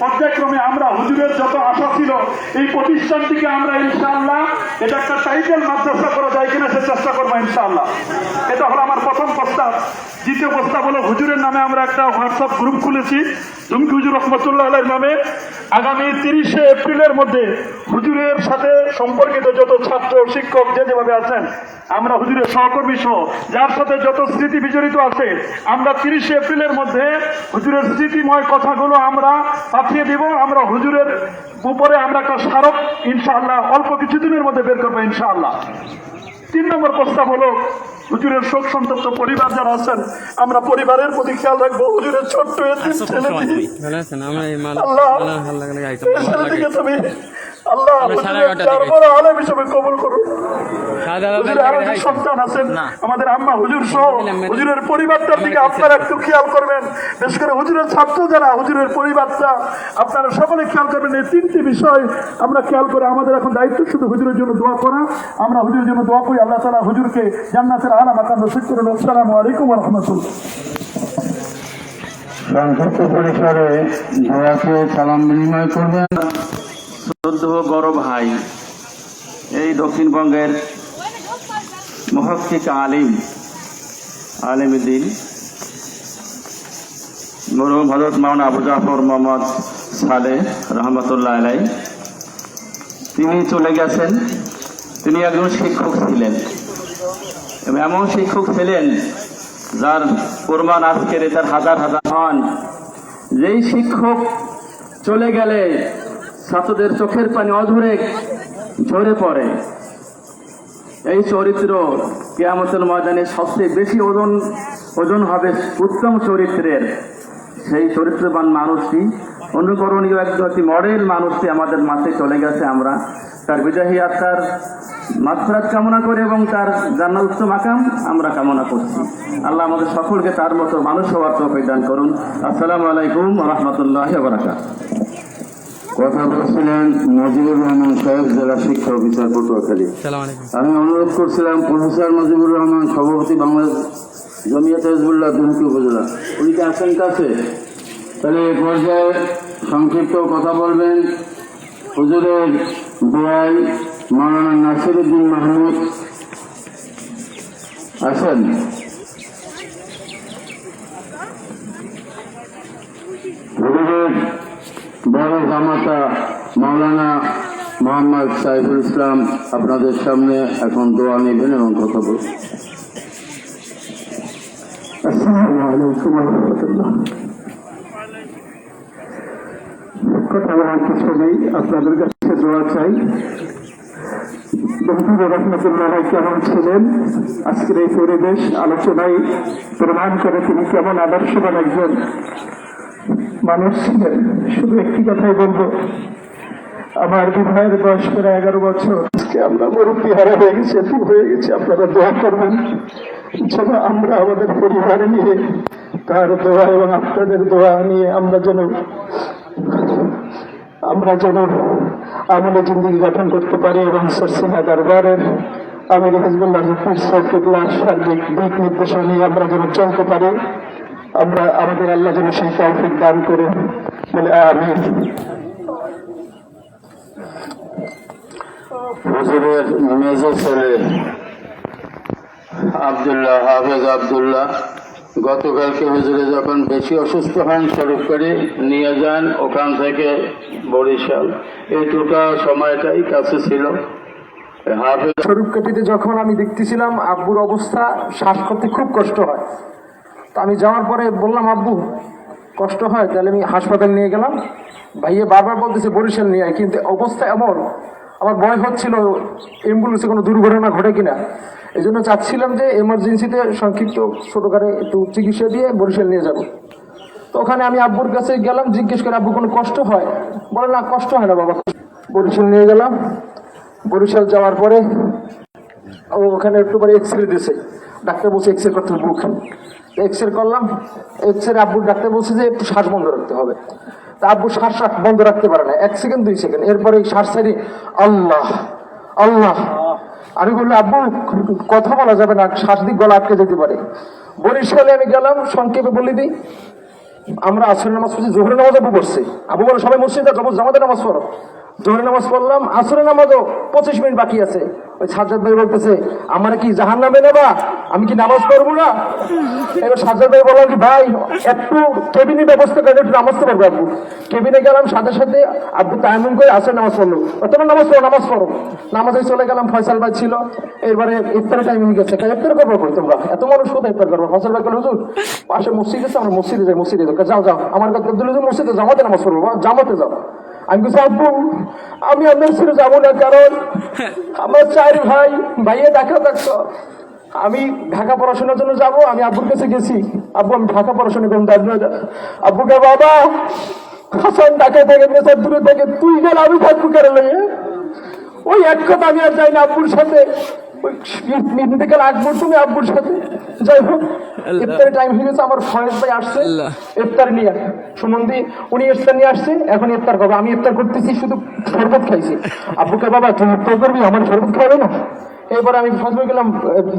পর্যায়ক্রমে আমরা হুজুরের যত আশা ছিল, এই প্রতিষ্ঠানটিকে আমরা ইনশাআল্লাহ এটা একটা টাইটেল মাদ্রাসা করা যায় কিনা সে চেষ্টা করব ইনশাআল্লাহ। এটা হলো আমার প্রথম প্রস্তাব। দ্বিতীয় প্রস্তাব হলো হুজুরের নামে আমরা একটা হোয়াটসঅ্যাপ গ্রুপ খুলেছি। জুমকি হুজুর রহমতুল্লাহ নামে আগামী তিরিশে এপ্রিলের মধ্যে হুজুরের সাথে সম্পর্কিত যত ছাত্র, শিক্ষক যে যেভাবে আছেন, আমরা হুজুরের সহকর্মী সহ, যার সাথে যত স্মৃতি বিজড়িত আছে, আমরা তিরিশে এপ্রিলের মধ্যে হুজুরের স্মৃতিময় কথাগুলো আমরা পাঠিয়ে দিব। আমরা হুজুরের উপরে আমরা একটা স্মারক, ইনশাআল্লাহ, অল্প কিছুদিনের মধ্যে বের করব, ইনশাআল্লাহ। তিন নম্বর প্রস্তাব হলো হুজুরের শোক সন্তপ্ত পরিবার যারা আছেন আমরা পরিবারের প্রতি খেয়াল রাখব হুজুরের ছোট্ট ছেলেটি মাল আল্লাহ। তুমি আল্লাহ আলেম হিসেবে কবুল করুন সাদা হুজুরের আরও যে সন্তান আছেন আমাদের আম্মা হুজুর সহ হুজুরের পরিবারটার দিকে আপনারা একটু খেয়াল করবেন। বিশেষ করে হুজুরের ছাত্র যারা হুজুরের পরিবারটা আপনারা সকলে খেয়াল করবেন এই তিনটি বিষয়। আমরা খেয়াল করে আমাদের এখন দায়িত্ব শুধু হুজুরের জন্য দোয়া করা। আমরা হুজুরের জন্য দোয়া করি আল্লাহ তালা হুজুরকে জান্নাতের আলা মাকান রসিদ করুন আসসালামু আলাইকুম রহমতুল্লাহ। সংক্ষিপ্ত পরিসরে দোয়াকে সালাম বিনিময় করবেন। শ্রদ্ধ বড় ভাই, এই দক্ষিণবঙ্গের মহক্কিক আলিম, আলিমুদ্দিন। মরহুম হজরত মাওনা আবু জাফর মোহাম্মদ সালে রহমতুল্লাহ আলাই। তিনি চলে গেছেন। তিনি একজন শিক্ষক ছিলেন। এমন শিক্ষক ছিলেন যার প্রমাণ আজকের তার হাজার হাজার হন। যেই শিক্ষক চলে গেলে ছাত্রদের চোখের পানি অধরে ঝরে পড়ে। এই চরিত্র কেয়ামতের ময়দানে সবচেয়ে বেশি ওজন ওজন হবে উত্তম চরিত্রের। সেই চরিত্রবান মানুষটি, অনুকরণীয় একটি মডেল মানুষটি আমাদের মাঝে চলে গেছে আমরা। তার বিদাহী আত্মার মাত্রাত কামনা করে এবং তার জান্নাত আকাম আমরা কামনা করছি। আল্লাহ আমাদের সকলকে তার মতো মানুষ হওয়ার তৌফিক দান করুন। আসসালামু আলাইকুম রহমতুল্লাহ কথা বলছিলেন নজিবুর রহমান সাহেব জেলা শিক্ষা অফিসার পটুয়াখালী। আমি অনুরোধ করছিলাম প্রফেসর নজিবুর রহমান সভাপতি বাংলাদেশ জমিয়ত হিজবুল্লাহ দুমকি উপজেলা। উনি কি আছেন কাছে? তাহলে এ পর্যায়ে সংক্ষিপ্ত কথা বলবেন। হুজুরের দোয়াই মাওলানা নাসিরুদ্দিন মাহমুদ আছেন হুজুরের বড় জামাতা মাওলানা মোহাম্মদ সাইফুল ইসলাম আপনাদের সামনে এখন দোয়া নেবেন এবং কথা বলবেন। চাই। কেমন ছিলেন? আজকের এই পরিবেশ, আলোচনায় প্রমাণ করে তিনি কেমন আদর্শবান একজন। মানুষ ছিলেন। শুধু একটি কথাই বলব, আমার বিবাহের বয়স প্রায় এগারো বছর। আজকে আমরা মুরব্বী হারা হয়ে গেছি এরকম হয়ে গেছি, আপনারা দোয়া করবেন। যেন আমরা আমাদের পরিবার নিয়ে তার দোয়া এবং আপনাদের দোয়া নিয়ে আমরা যেন আমরা যেন আমলে জিন্দিগি গঠন করতে পারি এবং সরসিনা দরবারের আমির হিজবুল্লাহ সার্বিক দিক নির্দেশনা নিয়ে আমরা যেন চলতে পারি। আমরা আমাদের আল্লাহ যেন সেই তৌফিক দান করে বলে আমিন। হুজুরের মেজর ছেলে আবদুল্লাহ হাফেজ আবদুল্লাহ গতকালকে হুজুরে যখন বেশি অসুস্থ হন স্বরূপ করে নিয়ে যান ওখান থেকে বরিশাল। এইটুকা সময়টাই কাছে ছিল। হাফেজ স্বরূপকাঠিতে যখন আমি দেখতেছিলাম আব্বুর অবস্থা শ্বাস করতে খুব কষ্ট হয়। তো আমি যাওয়ার পরে বললাম, আব্বু, কষ্ট হয়, তাহলে আমি হাসপাতাল নিয়ে গেলাম। ভাইয়ে বারবার বলতেছে, বরিশাল নিয়ে কিন্তু অবস্থা এমন, আমার ভয় হচ্ছিল, অ্যাম্বুলেন্সে কোনো দুর্ঘটনা ঘটে কিনা। এই জন্য চাচ্ছিলাম যে এমার্জেন্সিতে সংক্ষিপ্ত ছোটোখাটো একটু চিকিৎসা দিয়ে বরিশাল নিয়ে যাব। তো ওখানে আমি আব্বুর কাছে গেলাম, জিজ্ঞেস করে, আব্বু, কোনো কষ্ট হয়? বলে, না, কষ্ট হয় না বাবা। বরিশাল নিয়ে গেলাম। বরিশাল যাওয়ার পরে ওখানে একটু পরে এক্স রে দিয়েছে ডাক্তার বলছে এক্স রে করতে বুক এক্স রে করলাম এক্স রে আব্বুর ডাক্তার বলছে যে একটু শ্বাস বন্ধ রাখতে হবে। তা আব্বু শ্বাস বন্ধ রাখতে পারে না, এক সেকেন্ড, দুই সেকেন্ড। এরপরে শ্বাস ছাড়ি, আল্লাহ আল্লাহ। আমি বললাম, আব্বু, কথা বলা যাবে না, শ্বাস দিক গলা আটকে যেতে পারে। বরিশালে আমি গেলাম, সংক্ষেপে বলে দিই, আমরা আসরের নামাজ পড়ছি, জোহরের নামাজ আবু পড়ছে। আবু বলে, সবাই মসজিদে যাব জামাতের নামাজ পড়ো। জোহরের নামাজ পড়লাম, আসরের নামাজও পঁচিশ মিনিট বাকি আছে। ওই সাজ্জাদ ভাই বলতেছে, আমার কি জাহান নামে নেবা? আমি কি নামাজ পড়ব না? এবার সাজ্জাদ ভাই বললাম কি, ভাই, একটু কেবিনে ব্যবস্থা করে একটু নামাজ তো পারব আব্বু কেবিনে গেলাম, সাথে সাথে আব্বু করে আসর নামাজ পড়ল। তোমার নামাজ পড়ো নামাজ পড়ো। নামাজে চলে গেলাম, ফয়সাল ভাই ছিল। এরপরে ইফতারের টাইমিং গেছে। ইফতার করব তোমরা? এত মানুষ কোথায় ইফতার করব? ফয়সাল ভাই পাশে মসজিদ আছে, আমরা মসজিদে যাই, মসজিদে যাও যাও, আমার কথা মসজিদে জামাতে নামাজ পড়ব জামাতে যাও। আমি আব্বু আমি আপনার ছেড়ে যাব না, কারণ আমার চার ভাই, ভাইয়ে দেখা থাকতো। আমি ঢাকা পড়াশোনার জন্য যাব, আমি আব্বুর কাছে গেছি। আব্বু, আমি ঢাকা পড়াশোনা করুন আব্বুকে বাবা, হাসান ঢাকা থেকে, মেসার দূরে থেকে, তুই গেল আমি থাকব কেন ওই এক কথা আমি আর যাই না আব্বুর সাথে। ওই থেকে লাগবো তুমি আব্বুর সাথে। যাই হোক ইফতারের টাইম হয়ে গেছে আমার ফয়েজ ভাই আসছে। ইফতার নিয়ে সুমন্দি উনি ইফতার নিয়ে আসছে এখন ইফতার করব। আমি ইফতার করতেছি শুধু শরবত খাইছি। আব্বুকে বাবা তুমি ইফতার করবি আমার শরবত খাবে না? এরপর আমি ফসল গেলাম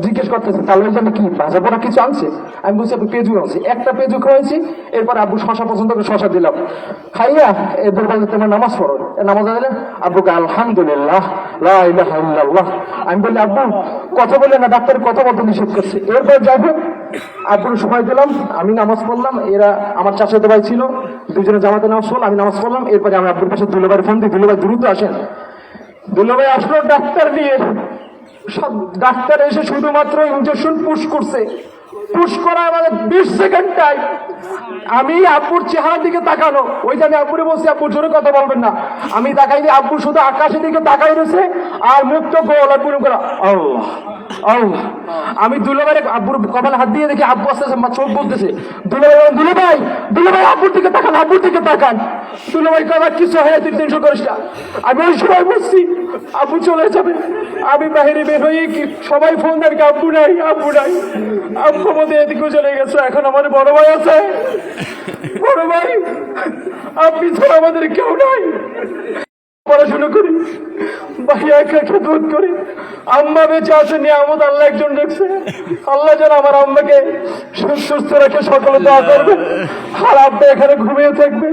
জিজ্ঞেস করতেছি, তাহলে জন্য কি ভাজা পোড়া কিছু আনছে? আমি বলছি আপনি পেঁজু আনছি। একটা পেঁজু খাওয়াইছি, এরপর আব্বু শশা পছন্দ করে শশা দিলাম। খাইয়া এরপর বলছে তোমার নামাজ পড়ো। নামাজ দিলে আব্বুকে, আলহামদুলিল্লাহ, লা ইলাহা আমি বলি আব্বু, কথা বলে না ডাক্তার কথা বলতে নিষেধ করছে। এরপর যাই হোক আব্বুর সময় দিলাম, আমি নামাজ পড়লাম। এরা আমার চাচাতো ভাই ছিল, দুজনে জামাতে নামাজ পড়লাম, আমি নামাজ পড়লাম। এরপরে আমি আব্বুর পাশে দুলোভাইয়ের ফোন দিই, দুলোভাই দ্রুত আসেন। দুলোভাই আসলো, ডাক্তার নিয়ে ডাক্তার এসে শুধুমাত্র ইঞ্জেকশন পুশ করছে। পুশ করা আমাদের বিশ সেকেন্ড টাইম আমি আব্বুর চেহারার দিকে তাকানো ওই যে আমি আব্বুরে বলছি আব্বুর জোরে কথা বলবেন না। আমি তাকাই তাকাইনি আব্বু শুধু আকাশের দিকে তাকাই রয়েছে আর মুক্ত গোল আর পুরো করা আল্লাহ আল্লাহ। আমি দুলাভাইয়ের আব্বুর কপালে হাত দিয়ে দেখি আব্বু আস্তে আস্তে চোখ বলতেছে দুলাভাই বলেন, দুলাভাই দুলাভাই আব্বুর দিকে তাকান আব্বুর দিকে তাকান। দুলাভাই কবার কিছু হয়ে তুই টেনশন করিস আমি ওই সময় বুঝছি আব্বু চলে যাবে। আমি বাইরে বের হয়ে সবাই ফোন দেন আব্বু নাই আব্বু নাই। আব্বু আমাদের এদিকে চলে গেছে, এখন আমার বড় ভাই আছে। বড় ভাই, আপনি ছাড়া আমাদের কেউ নাই। পড়াশোনা করি, ভাইয়া একা খেদমত করি। আম্মা বেঁচে আছে, নিয়ামত আল্লাহ একজন দেখছে। আল্লাহ যেন আমার আম্মাকে সুস্থ রেখে সকলে দোয়া করবে। আর আব্বা এখানে ঘুমিয়ে থাকবে।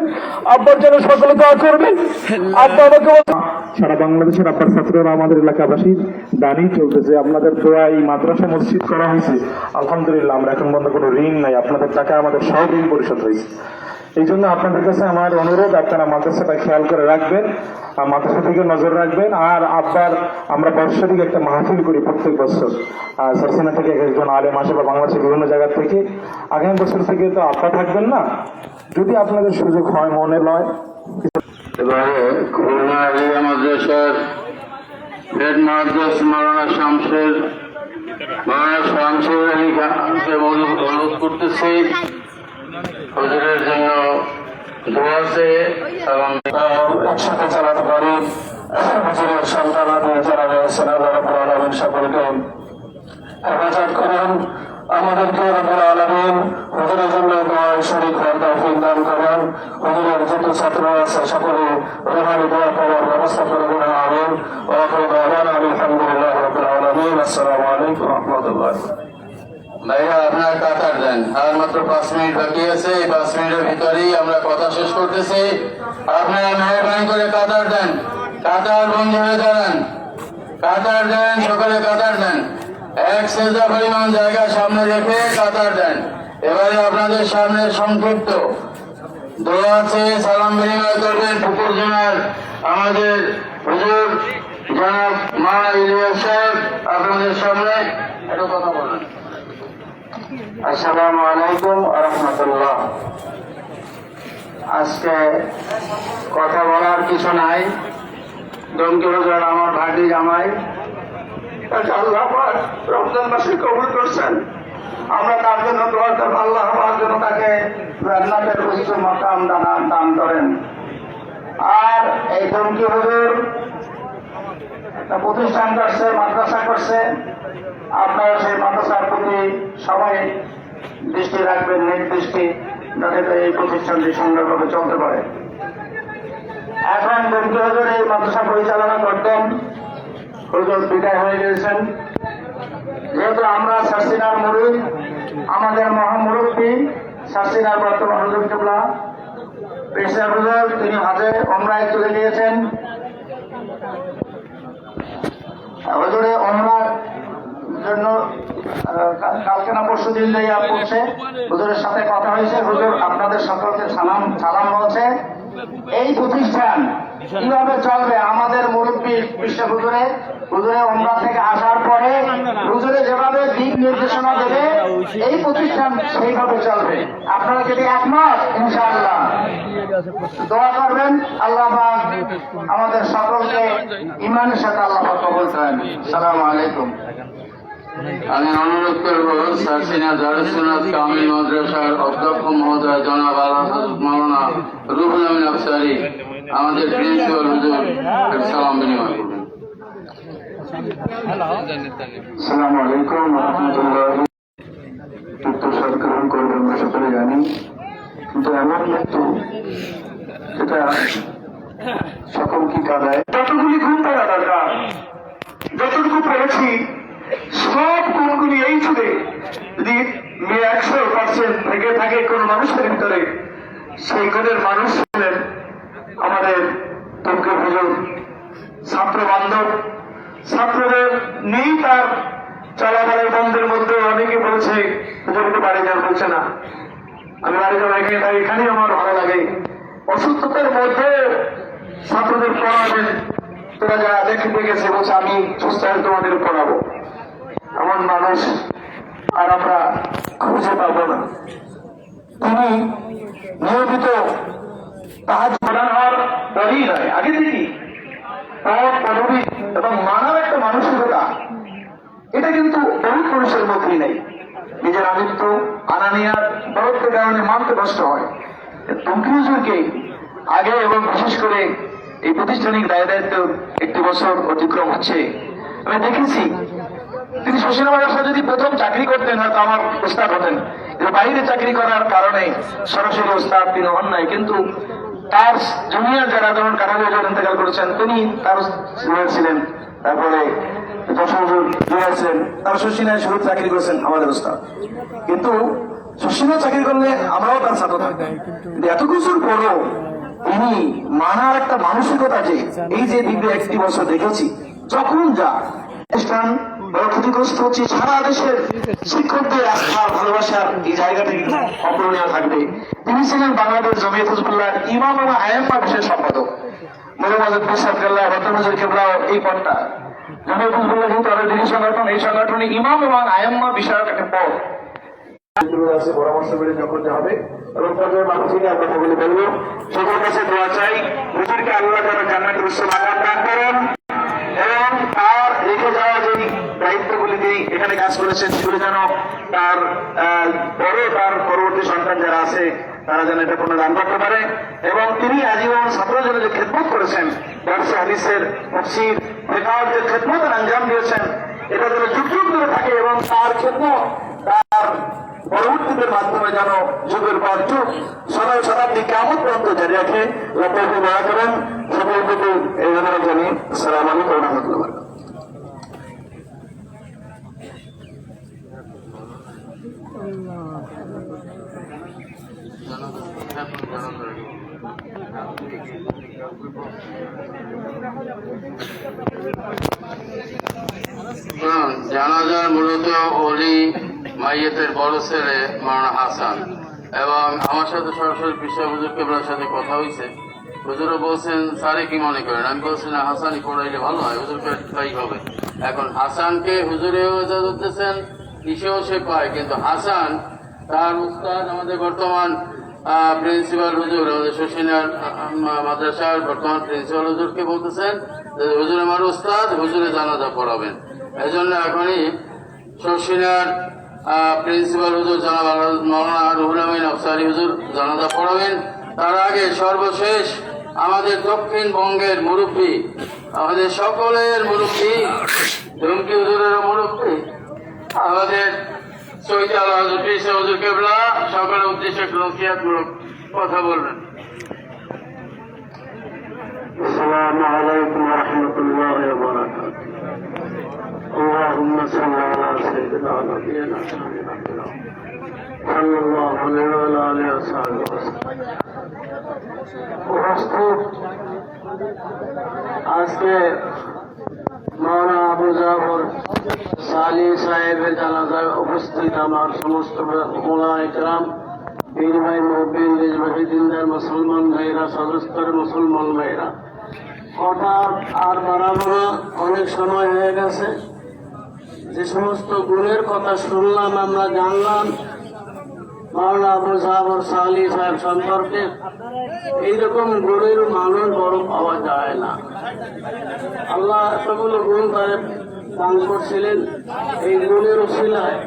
আব্বার জন্য সকলে দোয়া করবে। আব্বা আমাকে সারা বাংলাদেশের আপনার ছাত্ররা আমাদের এলাকাবাসী দানই চলতেছে আপনাদের দোয়া এই মাদ্রাসা মসজিদ করা হয়েছে, আলহামদুলিল্লাহ আমরা এখন বন্ধ কোনো ঋণ নাই, আপনাদের টাকা আমাদের সব ঋণ পরিশোধ হয়েছে। এই জন্য আপনাদের কাছে আমার অনুরোধ, আপনারা মাদ্রাসাটা খেয়াল করে রাখবেন, আর মাদ্রাসা থেকে নজর রাখবেন, আর আব্বার আমরা দিকে একটা মাহফিল করি প্রত্যেক বছর। সরসিনা থেকে একজন আলেম আসে বা বাংলাদেশের বিভিন্ন জায়গা থেকে, আগামী বছর থেকে তো আব্বা থাকবেন না। যদি আপনাদের সুযোগ হয়, মনে লয় এবারে খুলনা আলিয়া মাদ্রাসার হেড মাদ্রাস মারানা শামসের মারানা শামসের খানকে অনুরোধ করতেছি হুজুরের জন্য দোয়া এবং একসাথে চালাতে পারি। হুজুরের সন্তান আদি যারা রয়েছেন, আল্লাহ রাব্বুল আলামিন সকলকে হেফাজত করুন। আমাদেরকে রব্বুল আলামিন হুজুরের জন্য হওয়ার তৌফিক দান করেন। হুজুরের যত ছাত্র আছে, সকলে রুহানি দোয়া করার ব্যবস্থা করে দেন। আমিন। ওয়া আখিরু দাওয়ানা আলহামদুলিল্লাহ রাব্বিল আলামিন। আসসালামু আলাইকুম রাহমাতুল্লাহ। ভাইয়া, আপনার কাতার দেন আর মাত্র পাঁচ মিনিট বাকি আছে। এই পাঁচ মিনিটের ভিতরেই আমরা কথা শেষ করতেছি। আপনারা মেহরবানি করে কাতার দেন কাতার বন্ধ হয়ে দাঁড়ান। কাতার দেন সকালে কাতার দেন এক সেজদা পরিমাণ জায়গা সামনে রেখে কাতার দেন এবারে আপনাদের সামনে সংক্ষিপ্ত দোয়া আছে সালাম বিনিময় করবেন পুকুর জনার আমাদের হুজুর জনাব মা ইলিয়াস সাহেব আপনাদের সামনে। একটা কথা বলেন। আসসালামু আলাইকুম রহমতুল্লাহ। আজকে কথা বলার কিছু নাই। ডঙ্কি হুজুর আমার ভাটি জামাই। আল্লাহ রমজান মাসে কবুল করছেন। আমরা তার জন্য দোয়া করব, আল্লাহ পাক যেন তাকে জান্নাতের উচ্চ মাকাম দানা দান করেন। আর এই ডঙ্কি হুজুর প্রতিষ্ঠান করছে, মাদ্রাসা করছে। আপনারা সেই মাদ্রাসার প্রতি সবাই দৃষ্টি রাখবেন নির্দৃষ্টি যাতে এই প্রতিষ্ঠানটি সুন্দরভাবে চলতে পারে। এখন ডঙ্কি হুজুর এই মাদ্রাসা পরিচালনা করতেন। হুজুর বিদায় হয়ে গেছেন। যেহেতু আমরা শাসিনার মুরুদ, আমাদের মহামুরব্বী শাসিনার বর্তমান হুজুর কেবলা পেশা হুজুর তিনি হাজে অমরায় চলে গিয়েছেন হুজুরে অমরার জন্য কালকে না পরশু দিন যাইয়া পড়ছে হুজুরের সাথে কথা হয়েছে। হুজুর, আপনাদের সকলকে সালাম সালাম বলছে। এই প্রতিষ্ঠান কীভাবে চলবে? আমাদের মুরব্বী বিশ্ব হুজুরে হুজুরে ওমরা থেকে আসার পরে হুজুরে যেভাবে দিক নির্দেশনা দেবে এই প্রতিষ্ঠান সেইভাবে চলবে। আপনারা যদি একমত ইনশাআল্লাহ। দোয়া করবেন আল্লাহ আমাদের সকলকে ইমানের সাথে আল্লাহ কবুল করেন। সালাম আলাইকুম। আমি অনুরোধ করব সার্সিনা দারুসুনাথ কামিল মাদ্রাসার অধ্যক্ষ মহোদয় জনাব আল্লাহ মাওলানা রুহুল আমিন আফসারি। আমাদের প্রিন্সিপাল হুজুর সালাম বিনিময় করবেন। সালাম আলাইকুম রহমতুল্লাহ। মৃত্যু সরকার করবেন আমরা সকলে জানি কিন্তু এমন মৃত্যু সেটা সকল কি কাদায়। যতগুলি ঘুম পাওয়া দরকার যতটুকু পেরেছি সব গুণগুলি এই জুড়ে যদি মেয়ে একশো পার্সেন্ট থেকে থাকে কোনো মানুষের ভিতরে সেই গুণের মানুষ ছিলেন আমাদের তমকে হুজুর ছাত্র বান্ধব, ছাত্রদের নেই তার চলাফেরার বন্ধের মধ্যে অনেকে বলেছে হুজুরকে বাড়ি যাওয়া বলছে না। আমি বাড়ি যাব এখানে, তাই এখানেই আমার ভালো লাগে। অসুস্থতার মধ্যে ছাত্রদের পড়াবেন। তোরা যারা দেখতে গেছে বলছে, আমি সুস্থ হয়ে তোমাদের পড়াবো। এমন মানুষ আর আমরা খুঁজে পাবো না। তিনি নিয়মিত তাহাজ আগে থেকেই তার এবং মানার একটা মানসিকতা, এটা কিন্তু বহুত মানুষের মধ্যেই নেই। নিজের আমিত্ব আনানিয়ার বরত্বের কারণে মানতে কষ্ট হয়। তঙ্কিজুরকে আগে এবং বিশেষ করে এই প্রতিষ্ঠানিক দায় দায়িত্ব একটি বছর অতিক্রম হচ্ছে। আমি দেখেছি, তিনি শশীল মাদ্রাসা যদি প্রথম চাকরি করতেন, হয়তো আমার উস্তাদ হতেন। বাইরে চাকরি করার কারণে সরাসরি উস্তাদ তিনি নাই কিন্তু তার জুনিয়র যারা যেমন কাঠামো ইন্তেকাল করেছেন, তিনি তার জুনিয়র ছিলেন। তারপরে তার শশীনায় শুরু চাকরি করেছেন, আমাদের উস্তাদ কিন্তু শশীনা চাকরি করলে আমরাও তার ছাত্র থাকতাম। এত কিছুর পরও তিনি মানার একটা মানসিকতা যে, এই যে দিব্য একটি বছর দেখেছি, যখন যা প্রতিষ্ঠান বড় ক্ষতিগ্রস্ত হচ্ছে সারা দেশের শিক্ষকদের আস্থা ভালোবাসার এই জায়গাটা কিন্তু অপূরণীয় থাকবে। তিনি ছিলেন বাংলাদেশ জমিয়ত হিজবুল্লাহ ইমাম এবং আয়াম্মা বিশেষ সম্পাদক। মোহাম্মদ প্রসাদ কেল্লা বর্তমান কেবলাও এই পদটা। জমিয়ত হিজবুল্লাহ কিন্তু আরও দিনী সংগঠন, এই সংগঠনে ইমাম এবং আয়াম্মা বিষয়ক একটা পদ পরামর্শ করে যা হবে। এবং পর্যায়ের মানুষ আমরা বলে বলব সকল কাছে দোয়া চাই, হুজুরকে আল্লাহ তারা জান্নাতের উৎসব আগাম দান করেন। এবং তার রেখে যাওয়া এখানে কাজ করেছেন সেগুলি যেন তার বড় তার পরবর্তী সন্তান যারা আছে, তারা যেন এটা কোনো দান করতে পারে। এবং তিনি আজীবন ছাত্র জন্য যে খেদমত করেছেন ব্যবসা হাদিসের তফসির ফেকাওয়ার যে খেদমতের আঞ্জাম দিয়েছেন, এটা যেন যুগ যুগ ধরে থাকে এবং তার খেদমত, তার পরবর্তীদের মাধ্যমে যেন যুগের পর যুগ সদা শতাব্দী কেমন পর্যন্ত জারি রাখে। লক্ষ্য করেন। সকল প্রতি এই ধরনের জানি সালাম আলাইকুম রহমতুল্লাহ জানাজার মূলত অলি মাইয়েতের বড় ছেলে মাওলানা হাসান। এবং আমার সাথে সরাসরি বিশ্বা হুজুর কেবলার সাথে কথা হয়েছে। হুজুরও বলছেন, স্যারে, কি মনে করেন? আমি বলছি, না, হাসানই পড়াইলে ভালো হয়। হুজুরকে তাই হবে। এখন হাসানকে হুজুরেও এজাজত দিচ্ছেন ইসেও সে পায়, কিন্তু হাসান, তার উস্তাদ, আমাদের বর্তমান প্রিন্সিপাল হুজুর, আমাদের শশীনার মাদ্রাসার বর্তমান প্রিন্সিপাল হুজুরকে বলতেছেন? যে হুজুর আমার উস্তাদ, হুজুরে জানাজা পড়াবেন। এই জন্য এখনই শশীনার প্রিন্সিপাল হুজুর, জানাব মৌলানা রুহুল আমিন আফসারি হুজুর জানাজা পড়াবেন। তার আগে সর্বশেষ আমাদের দক্ষিণবঙ্গের মুরব্বী, আমাদের সকলের মুরব্বী, ধুমকি হুজুরের মুরব্বী আমাদের সৈয়দ আল হজর পিসা হুজুর কেবলা সকলের উদ্দেশ্যে একটু নসিহাতমূলক কথা বলবেন السلام عليكم ورحمة الله وبركاته اللهم صل على سيدنا ونبينا محمد সাল্লাল্লাহু আলাইহি ওয়া আলিহি ওয়াসাল্লাম উপস্থিত আজকে মৌলানা আবু জাফর সালি সাহেবের জানাজায় উপস্থিত আমার সমস্ত মোলা একরাম পীর ভাই মহবিন মুসলমান ভাইরা সদস্যের, মুসলমান ভাইরা হঠাৎ আর বাড়াবো না, অনেক সময় হয়ে গেছে। যে সমস্ত গুণের কথা শুনলাম, আমরা জানলাম মাওলানা আবু সালি সাহেব সম্পর্কে এইরকম গুণের মানুষ বড় পাওয়া যায় না। আল্লাহ এতগুলো গুণ তারে দান করছিলেন এই গুণের শিলায়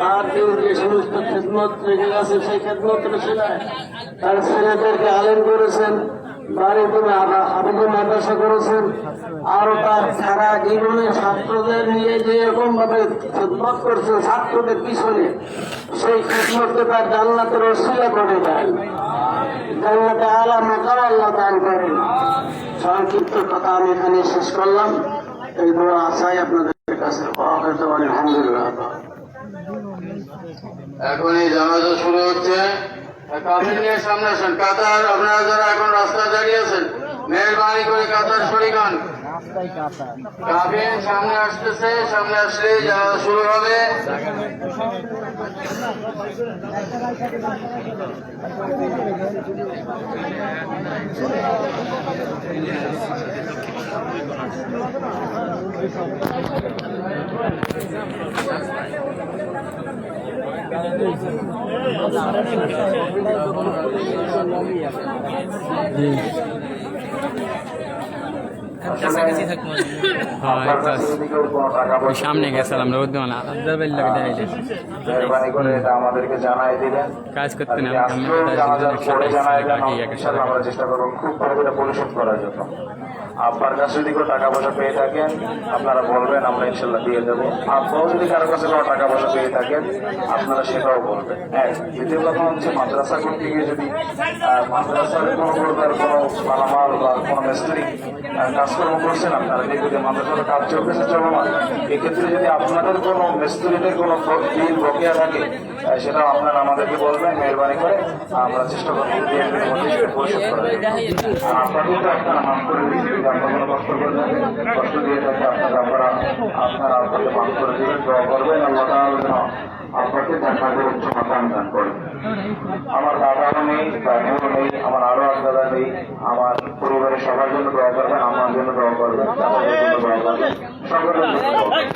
তার কেউ যে সমস্ত খেদমত রেখে গেছে, সেই খেদমত শিলায় তার ছেলেদেরকে আলেন করেছেন। বাড়িতে হাবিবুল মাদ্রাসা করেছেন। আরও তার সারা জীবনে ছাত্রদের নিয়ে যে এরকম ভাবে খেদমত করছেন ছাত্রদের পিছনে, সেই খেদমতকে তার জান্নাতের ওসিলা করে দেন জান্নাতে আলা মাকাম আল্লাহ দান করেন সংক্ষিপ্ত কথা আমি এখানে শেষ করলাম। এই দোয়া আশাই আপনাদের কাছে আলহামদুলিল্লাহ। এখন এই জানাজা শুরু হচ্ছে। সামনে আসেন। কাতার আপনারা যারা এখন রাস্তায় দাঁড়িয়ে আছেন মেহরবানি করে কাতার কাবিন সামনে আসতেছে, সামনে আসলে শুরু হবে। সামনে গেছিলাম রোদ মানে আদার বাড়ির লোক দেখাইলে মেহরবানি করে এটা আমাদেরকে জানাই দিলেন কাজ করতে না আজকে আজকেও জানাজার পরে জানাই দেন ইনশাআল্লাহ আমরা চেষ্টা করব খুব ভালো করে পরিশোধ করার জন্য আব্বার কাছে যদি কেউ টাকা পয়সা পেয়ে থাকেন, আপনারা বলবেন, আমরা ইনশাল্লাহ দিয়ে দেবো। আব্বাও যদি কারও কাছে কোনো টাকা পয়সা পেয়ে থাকেন, আপনারা সেটাও বলবেন। এক, দ্বিতীয় কথা হচ্ছে মাদ্রাসা করতে গিয়ে যদি মাদ্রাসার কোনো প্রকার কোনো মালামাল বা কোনো মিস্ত্রি কাজকর্ম করছেন, আপনারা দেখবেন যে মাদ্রাসার কাজ চলতেছে চলমান। এক্ষেত্রে যদি আপনাদের কোনো মিস্ত্রিদের কোনো বিল বকেয়া থাকে সেটাও আপনারা আমাদেরকে বলবেন, মেহরবানি করে আমরা চেষ্টা করব আপনারা কষ্ট করে থাকেন কষ্ট দিয়ে থাকে করবেন আপনাকে আমার দাদাও নেই দাদিও নেই, আমার আরও এক দাদা নেই, আমার পরিবারের সবার জন্য দোয়া করবেন, আমার জন্য দোয়া করবেন আমাদের জন্য করবেন। সকলের জন্য করবেন।